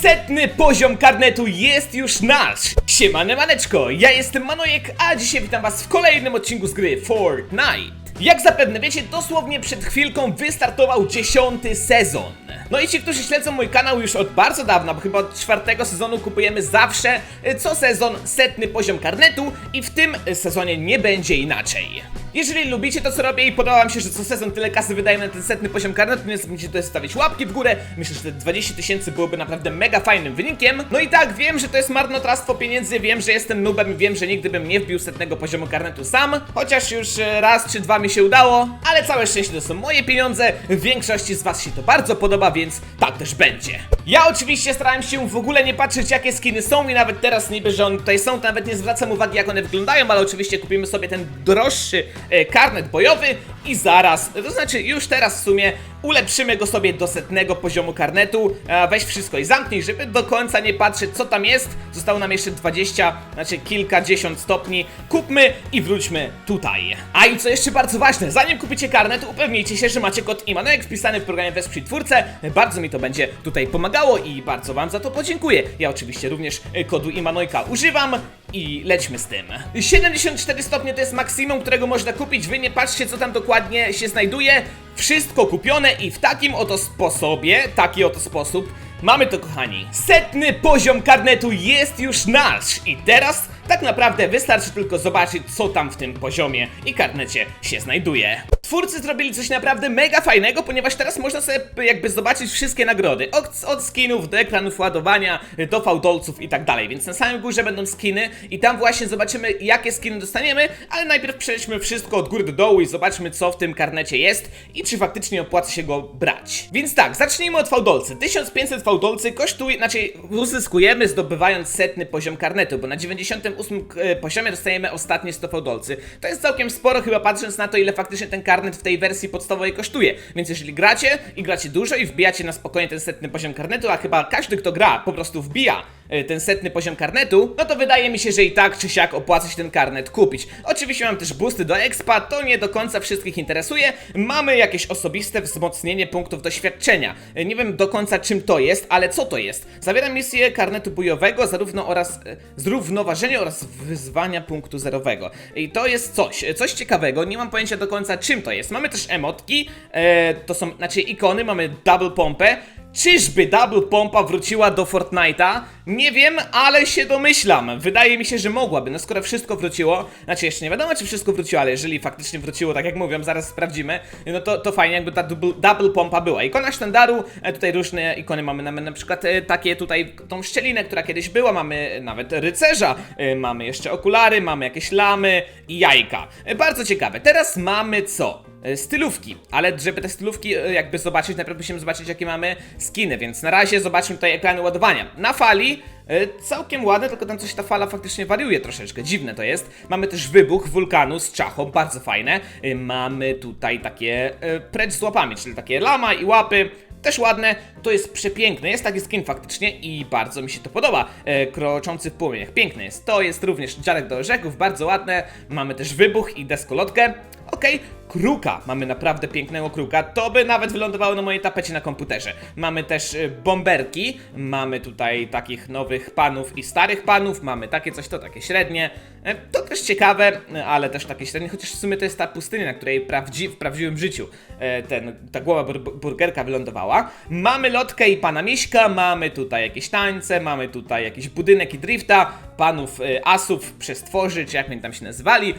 Setny poziom karnetu jest już nasz! Siemane maneczko, ja jestem Manojek, a dzisiaj witam was w kolejnym odcinku z gry Fortnite. Jak zapewne wiecie, dosłownie przed chwilką wystartował dziesiąty sezon. No i ci, którzy śledzą mój kanał już od bardzo dawna, bo chyba od czwartego sezonu kupujemy zawsze y, co sezon setny poziom karnetu i w tym y, sezonie nie będzie inaczej. Jeżeli lubicie to co robię i podoba wam się, że co sezon tyle kasy wydaję na ten setny poziom karnetu, nie zapomnijcie tutaj stawić łapki w górę. Myślę, że te 20 tysięcy byłoby naprawdę mega fajnym wynikiem. No i tak, wiem, że to jest marnotrawstwo pieniędzy, wiem, że jestem nubem wiem, że nigdy bym nie wbił setnego poziomu karnetu sam. Chociaż już e, raz czy dwa mi się udało, ale całe szczęście to są moje pieniądze. W większości z was się to bardzo podoba, więc tak też będzie. Ja oczywiście starałem się w ogóle nie patrzeć jakie skiny są i nawet teraz niby, że one tutaj są, to nawet nie zwracam uwagi jak one wyglądają, ale oczywiście kupimy sobie ten droższy e, karnet bojowy i zaraz, to znaczy już teraz w sumie ulepszymy go sobie do setnego poziomu karnetu. E, weź wszystko i zamknij, żeby do końca nie patrzeć co tam jest. Zostało nam jeszcze 20, znaczy kilkadziesiąt stopni. Kupmy i wróćmy tutaj. A i co jeszcze bardzo ważne, zanim kupicie karnet, upewnijcie się, że macie kod Imanojek wpisany w programie Wesprzyj Twórcę. Bardzo mi to będzie tutaj pomagało i bardzo wam za to podziękuję. Ja oczywiście również e, kodu Imanojka używam i lećmy z tym. 74 stopnie to jest maksimum, którego można kupić. Wy nie patrzcie, co tam dokładnie się znajduje. Wszystko kupione i w takim oto sposobie, taki oto sposób, mamy to, kochani. Setny poziom karnetu jest już nasz i teraz tak naprawdę wystarczy tylko zobaczyć, co tam w tym poziomie i karnecie się znajduje. Twórcy zrobili coś naprawdę mega fajnego, ponieważ teraz można sobie jakby zobaczyć wszystkie nagrody. Od, od skinów do ekranów ładowania, do fałdolców i tak dalej. Więc na samym górze będą skiny i tam właśnie zobaczymy, jakie skiny dostaniemy, ale najpierw przejdźmy wszystko od góry do dołu i zobaczmy, co w tym karnecie jest i czy faktycznie opłaca się go brać. Więc tak, zacznijmy od fałdolcy. 1500 fałdolcy kosztuje, znaczy uzyskujemy zdobywając setny poziom karnetu, bo na 98 e, poziomie dostajemy ostatnie 100 fałdolcy. To jest całkiem sporo, chyba patrząc na to, ile faktycznie ten karnet w tej wersji podstawowej kosztuje. Więc jeżeli gracie i gracie dużo i wbijacie na spokojnie ten setny poziom karnetu, a chyba każdy, kto gra, po prostu wbija e, ten setny poziom karnetu, no to wydaje mi się, że i tak czy siak opłaca się ten karnet kupić. Oczywiście mam też boosty do expa, to nie do końca wszystkich interesuje. Mamy jakieś osobiste wzmocnienie punktów doświadczenia. E, Nie wiem do końca czym to jest, ale co to jest? Zawiera misję karnetu bojowego, zarówno oraz e, zrównoważenie oraz wyzwania punktu zerowego. I to jest coś, e, coś ciekawego, nie mam pojęcia do końca czym to jest. Mamy też emotki, e, to są, znaczy ikony, mamy double pompę, Czyżby Double Pompa wróciła do Fortnite'a? Nie wiem, ale się domyślam. Wydaje mi się, że mogłaby. No skoro wszystko wróciło, znaczy jeszcze nie wiadomo, czy wszystko wróciło, ale jeżeli faktycznie wróciło, tak jak mówią, zaraz sprawdzimy, no to, to fajnie, jakby ta double, double pompa była. Ikona sztandaru, e, tutaj różne ikony mamy, mamy na przykład e, takie tutaj, tą szczelinę, która kiedyś była, mamy nawet rycerza, e, mamy jeszcze okulary, mamy jakieś lamy i jajka. Bardzo ciekawe. Teraz mamy co? E, stylówki, ale żeby te stylówki e, jakby zobaczyć, najpierw musimy zobaczyć jakie mamy skiny, więc na razie zobaczmy tutaj ekrany ładowania. Na fali e, całkiem ładne, tylko tam coś ta fala faktycznie wariuje troszeczkę, dziwne to jest. Mamy też wybuch wulkanu z czachą, bardzo fajne. Mamy tutaj takie precz z łapami, czyli takie lama i łapy. Też ładne, to jest przepiękne, jest taki skin faktycznie i bardzo mi się to podoba. E, kroczący w płomieniach, piękny jest. To jest również dziarek do orzechów, bardzo ładne. Mamy też wybuch i deskolotkę. Okej, kruka. Mamy naprawdę pięknego kruka. To by nawet wylądowało na mojej tapecie na komputerze. Mamy też y, bomberki. Mamy tutaj takich nowych panów i starych panów. Mamy takie coś, to takie średnie. E, To też ciekawe, e, ale też takie średnie, chociaż w sumie to jest ta pustynia, na której prawdzi w prawdziwym życiu ten, ta głowa bur burgerka wylądowała. Mamy lotkę i pana Miśka, mamy tutaj jakieś tańce, mamy tutaj jakiś budynek i drifta, panów e, asów, przestworzy, czy jak oni tam się nazywali,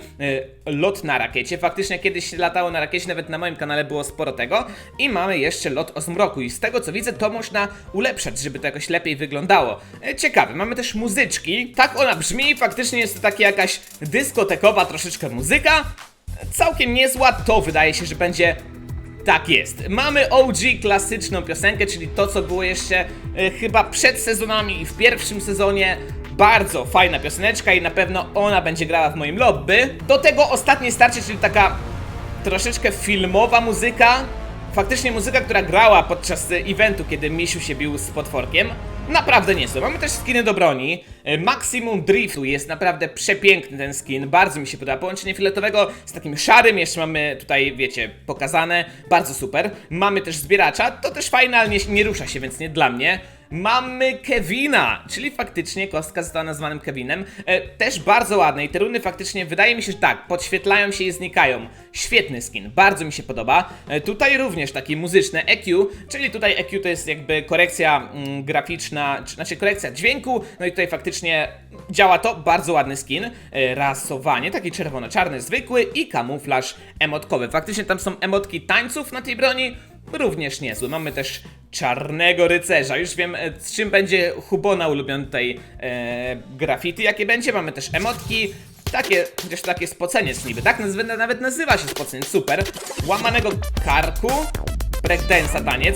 e, lot na rakiecie. Faktycznie kiedyś się latało na rakiecie, nawet na moim kanale było sporo tego. I mamy jeszcze lot o zmroku i z tego co widzę, to można ulepszać, żeby to jakoś lepiej wyglądało. E, Ciekawe, mamy też muzyczki. Tak ona brzmi, faktycznie jest to taka jakaś dyskotekowa troszeczkę muzyka. Całkiem niezła, to wydaje się, że będzie tak jest. Mamy OG klasyczną piosenkę, czyli to, co było jeszcze e, chyba przed sezonami i w pierwszym sezonie. Bardzo fajna pioseneczka i na pewno ona będzie grała w moim lobby. Do tego ostatnie starcie, czyli taka troszeczkę filmowa muzyka. Faktycznie muzyka, która grała podczas e, eventu, kiedy Misiu się bił z potworkiem. Naprawdę niezłe. Mamy też skiny do broni. E, Maximum Driftu jest naprawdę przepiękny ten skin. Bardzo mi się podoba. Połączenie fioletowego z takim szarym. Jeszcze mamy tutaj, wiecie, pokazane. Bardzo super. Mamy też zbieracza. To też fajne, ale nie, nie rusza się, więc nie dla mnie. Mamy Kevina, czyli faktycznie kostka została nazwanym Kevinem. E, też bardzo ładne i te runy faktycznie wydaje mi się, że tak, podświetlają się i znikają. Świetny skin, bardzo mi się podoba. E, tutaj również taki muzyczny EQ, czyli tutaj EQ to jest jakby korekcja mm, graficzna, czy, znaczy korekcja dźwięku, no i tutaj faktycznie działa to, bardzo ładny skin. E, rasowanie, taki czerwono-czarny, zwykły i kamuflaż emotkowy. Faktycznie tam są emotki tańców na tej broni, również niezły. Mamy też czarnego rycerza. Już wiem, e, z czym będzie Hubona ulubiony tej e, graffiti, jakie będzie. Mamy też emotki. Takie, chociaż takie spocenie jest niby, tak? Nazwy- Nawet nazywa się spocenie, super. Łamanego karku, breakdance'a taniec.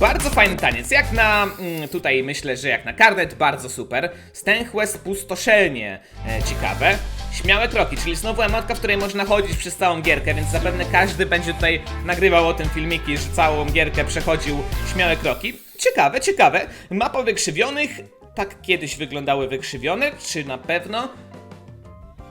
Bardzo fajny taniec, jak na, mm, tutaj myślę, że jak na karnet, bardzo super. Stęchłe spustoszelnie, e, ciekawe. Śmiałe kroki, czyli znowu emotka, w której można chodzić przez całą gierkę, więc zapewne każdy będzie tutaj nagrywał o tym filmiki, że całą gierkę przechodził śmiałe kroki. Ciekawe, ciekawe. Mapa wykrzywionych, tak kiedyś wyglądały wykrzywione, czy na pewno?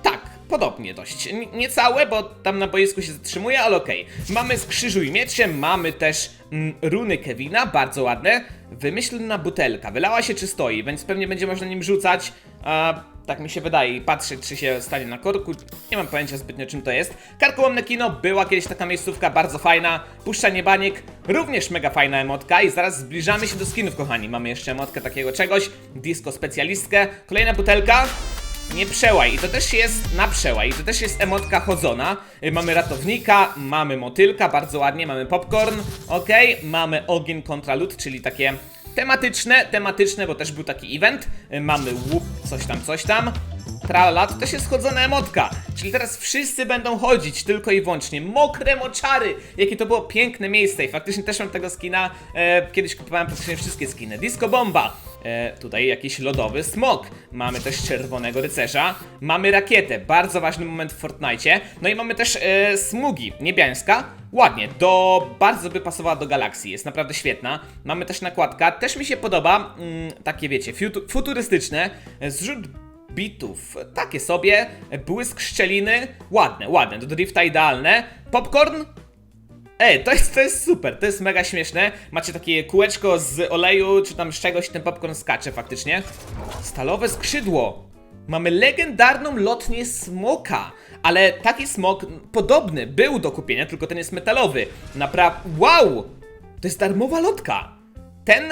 Tak, podobnie dość. Nie całe, bo tam na boisku się zatrzymuje, ale okej. Mamy skrzyżuj miecze, mamy też mm, runy Kevina, bardzo ładne. Wymyślna butelka, wylała się czy stoi, więc pewnie będzie można nim rzucać. A, tak mi się wydaje i patrzeć, czy się stanie na korku. Nie mam pojęcia zbytnio czym to jest. Karkołomne kino, była kiedyś taka miejscówka, bardzo fajna. Puszczanie baniek, również mega fajna emotka. I zaraz zbliżamy się do skinów, kochani. Mamy jeszcze emotkę takiego czegoś. Disco specjalistkę. Kolejna butelka. Nie przełaj, i to też jest na przełaj, i to też jest emotka chodzona. Y, Mamy ratownika, mamy motylka, bardzo ładnie, mamy popcorn, ok, mamy ogień kontra lód, czyli takie tematyczne, tematyczne, bo też był taki event. Y, Mamy łup, coś tam, coś tam. Tralala, to też jest chodzona emotka. Czyli teraz wszyscy będą chodzić tylko i wyłącznie. Mokre moczary! Jakie to było piękne miejsce i faktycznie też mam tego skina. E, kiedyś kupowałem praktycznie wszystkie skiny. Disco Bomba. E, tutaj jakiś lodowy smok. Mamy też czerwonego rycerza. Mamy rakietę, bardzo ważny moment w Fortnite. No i mamy też e, smugi. Niebiańska. Ładnie, do, bardzo by pasowała do galaksji, jest naprawdę świetna. Mamy też nakładka, też mi się podoba, mm, takie wiecie, fiutu, futurystyczne, zrzut bitów, takie sobie, błysk szczeliny, ładne, ładne, do drifta idealne. Popcorn, Ej, to jest, to jest super, to jest mega śmieszne. Macie takie kółeczko z oleju, czy tam z czegoś, ten popcorn skacze faktycznie. Stalowe skrzydło. Mamy legendarną lotnię smoka, ale taki smok podobny był do kupienia, tylko ten jest metalowy. Naprawdę, wow! To jest darmowa lotka. Ten,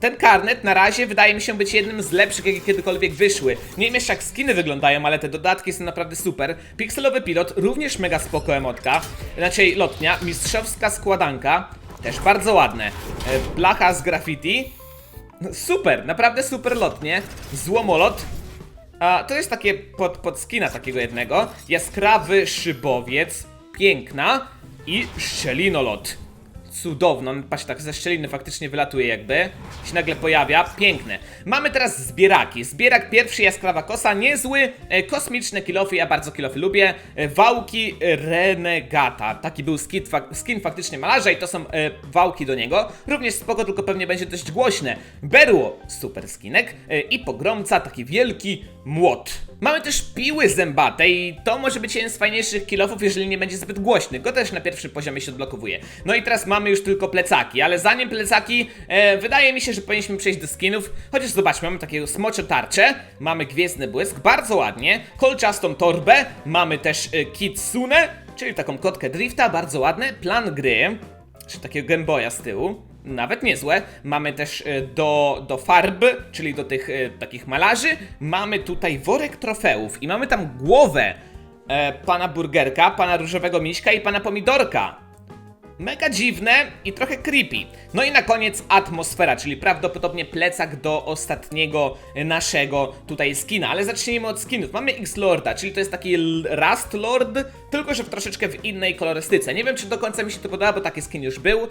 ten karnet na razie wydaje mi się być jednym z lepszych, jakie kiedykolwiek wyszły. Nie wiem jeszcze jak skiny wyglądają, ale te dodatki są naprawdę super. Pikselowy pilot, również mega spoko emotka. Inaczej lotnia, mistrzowska składanka, też bardzo ładne. E, Blacha z graffiti. No, Super, naprawdę super lotnie. Złomolot. A, to jest takie pod, pod skina takiego jednego. Jaskrawy szybowiec. Piękna. I szczelinolot. Cudowno, patrz tak ze szczeliny faktycznie wylatuje jakby się nagle pojawia, piękne. Mamy teraz zbieraki, zbierak pierwszy jaskrawa kosa, niezły, e, kosmiczne kilofy, ja bardzo kilofy lubię e, Wałki Renegata, taki był skin, skin faktycznie malarza i to są e, wałki do niego. Również spoko, tylko pewnie będzie dość głośne. Berło, super skinek e, i pogromca, taki wielki młot Mamy też piły zębate i to może być jeden z fajniejszych kilofów, jeżeli nie będzie zbyt głośny. Go też na pierwszym poziomie się odblokowuje. No i teraz mamy już tylko plecaki, ale zanim plecaki, e, wydaje mi się, że powinniśmy przejść do skinów. Chociaż zobaczmy, mamy takiego smocze tarczę, mamy gwiezdny błysk, bardzo ładnie, kolczastą torbę, mamy też e, kitsune, czyli taką kotkę drifta, bardzo ładny, plan gry, czy takiego Gameboya z tyłu. Nawet niezłe. Mamy też e, do, do farb, czyli do tych e, takich malarzy. Mamy tutaj worek trofeów i mamy tam głowę e, pana burgerka, pana różowego miśka i pana pomidorka. Mega dziwne i trochę creepy. No i na koniec atmosfera, czyli prawdopodobnie plecak do ostatniego e, naszego tutaj skina. Ale zacznijmy od skinów. Mamy X-Lorda, czyli to jest taki Rust Lord, tylko że w troszeczkę w innej kolorystyce. Nie wiem, czy do końca mi się to podoba, bo taki skin już był.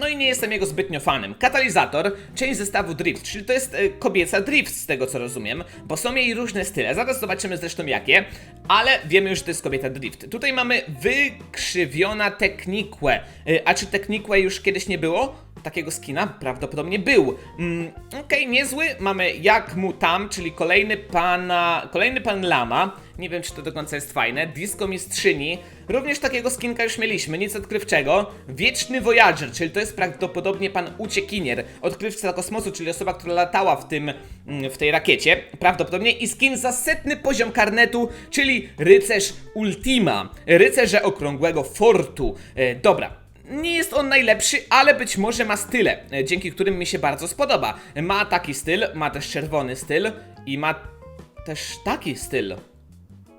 No i nie jestem jego zbytnio fanem. Katalizator, część zestawu Drift, czyli to jest e, kobieca Drift, z tego co rozumiem, bo są jej różne style. Zaraz zobaczymy zresztą jakie, ale wiemy już, że to jest kobieta Drift. Tutaj mamy wykrzywiona Technique. E, A czy Technique już kiedyś nie było? Takiego skina prawdopodobnie był. Mm, Okej, niezły. Mamy jak mu tam, czyli kolejny pana, kolejny pan Lama. Nie wiem, czy to do końca jest fajne. Disco Mistrzyni. Również takiego skinka już mieliśmy, nic odkrywczego. Wieczny Voyager, czyli to jest prawdopodobnie pan uciekinier. Odkrywca kosmosu, czyli osoba, która latała w tym, mm, w tej rakiecie. Prawdopodobnie. I skin za setny poziom karnetu, czyli rycerz Ultima. Rycerze okrągłego fortu. E, dobra. Nie jest on najlepszy, ale być może ma style, e, dzięki którym mi się bardzo spodoba. Ma taki styl, ma też czerwony styl i ma też taki styl.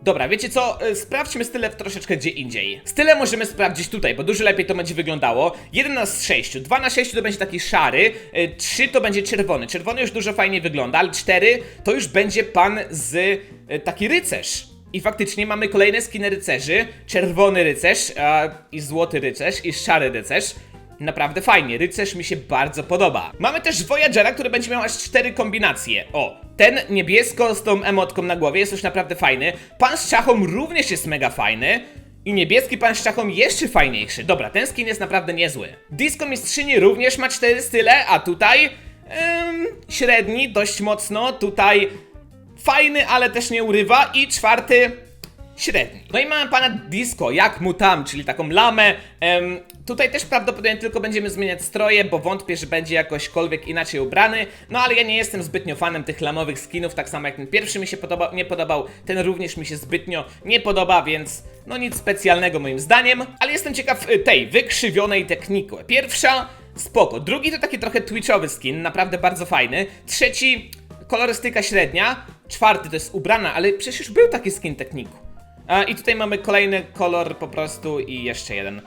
Dobra, wiecie co? E, Sprawdźmy style troszeczkę gdzie indziej. Style możemy sprawdzić tutaj, bo dużo lepiej to będzie wyglądało. 1 z 6, 2 na 6 to będzie taki szary, 3 to będzie czerwony. Czerwony już dużo fajniej wygląda, ale 4 to już będzie pan z e, taki rycerz. I faktycznie mamy kolejne skiny rycerzy. Czerwony rycerz i złoty rycerz i szary rycerz. Naprawdę fajnie, rycerz mi się bardzo podoba. Mamy też Voyagera, który będzie miał aż cztery kombinacje. O, ten niebiesko z tą emotką na głowie jest już naprawdę fajny. Pan z czachą również jest mega fajny. I niebieski pan z czachą jeszcze fajniejszy. Dobra, ten skin jest naprawdę niezły. Disco Mistrzyni również ma cztery style, a tutaj... Ym, średni, dość mocno. Tutaj fajny, ale też nie urywa. I czwarty średni. No i mamy pana Disco, jak mu tam, czyli taką lamę. Em, tutaj też prawdopodobnie tylko będziemy zmieniać stroje, bo wątpię, że będzie jakośkolwiek inaczej ubrany. No ale ja nie jestem zbytnio fanem tych lamowych skinów, tak samo jak ten pierwszy mi się podobał, nie podobał, ten również mi się zbytnio nie podoba, więc no nic specjalnego moim zdaniem. Ale jestem ciekaw y, tej wykrzywionej techniki. Pierwsza, spoko. Drugi to taki trochę twitchowy skin, naprawdę bardzo fajny. Trzeci, kolorystyka średnia. Czwarty to jest ubrana, ale przecież już był taki skin techniku. A, I tutaj mamy kolejny kolor po prostu i jeszcze jeden.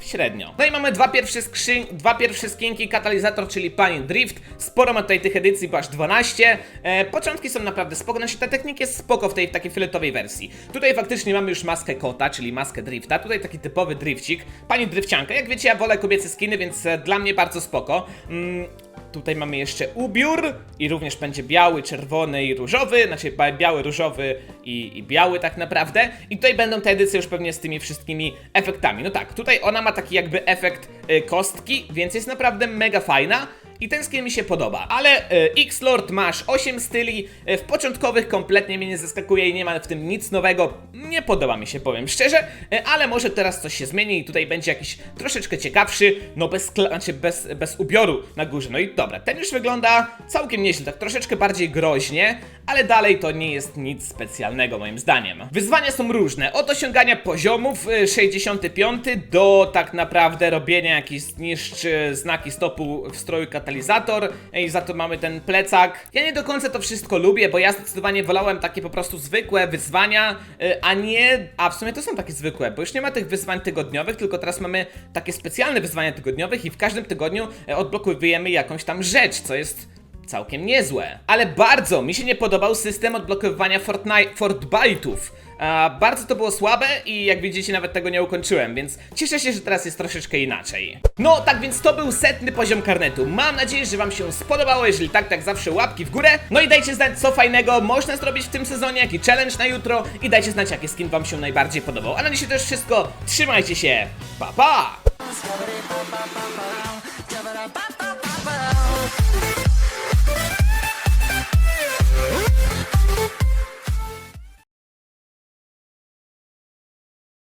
Średnio. No i mamy dwa pierwsze, skrzyn dwa pierwsze skinki, katalizator, czyli Pani Drift. Sporo ma tutaj tych edycji, bo aż 12. E, początki są naprawdę spoko, znaczy ta technika jest spoko w tej w takiej fioletowej wersji. Tutaj faktycznie mamy już maskę kota, czyli maskę drifta. Tutaj taki typowy drifcik. Pani drifcianka. Jak wiecie, ja wolę kobiece skiny, więc e, dla mnie bardzo spoko. Mm, Tutaj mamy jeszcze ubiór i również będzie biały, czerwony i różowy, znaczy biały, różowy i, i biały tak naprawdę. I tutaj będą te edycje już pewnie z tymi wszystkimi efektami. No tak, tutaj ona ma taki jakby efekt y, kostki, więc jest naprawdę mega fajna. I ten skin mi się podoba, ale y, X-Lord masz 8 styli, y, w początkowych kompletnie mnie nie zaskakuje i nie ma w tym nic nowego, nie podoba mi się, powiem szczerze, y, ale może teraz coś się zmieni i tutaj będzie jakiś troszeczkę ciekawszy, no bez, znaczy bez, bez ubioru na górze, no i dobra, ten już wygląda całkiem nieźle, tak troszeczkę bardziej groźnie, ale dalej to nie jest nic specjalnego moim zdaniem. Wyzwania są różne, od osiągania poziomów y, 65 do tak naprawdę robienia jakichś zniszcz y, znaki stopu w stroju katalizator i za to mamy ten plecak. Ja nie do końca to wszystko lubię, bo ja zdecydowanie wolałem takie po prostu zwykłe wyzwania, y, a nie... A w sumie to są takie zwykłe, bo już nie ma tych wyzwań tygodniowych, tylko teraz mamy takie specjalne wyzwania tygodniowych i w każdym tygodniu y, odblokowujemy jakąś tam rzecz, co jest całkiem niezłe. Ale bardzo mi się nie podobał system odblokowywania Fortnite, Fortbyte'ów. A, bardzo to było słabe i jak widzicie nawet tego nie ukończyłem, więc cieszę się, że teraz jest troszeczkę inaczej. No, tak więc to był setny poziom karnetu. Mam nadzieję, że wam się spodobało, jeżeli tak, tak zawsze łapki w górę. No i dajcie znać, co fajnego można zrobić w tym sezonie, jaki challenge na jutro i dajcie znać, jaki skin wam się najbardziej podobał. A na dzisiaj to już wszystko, trzymajcie się, pa pa!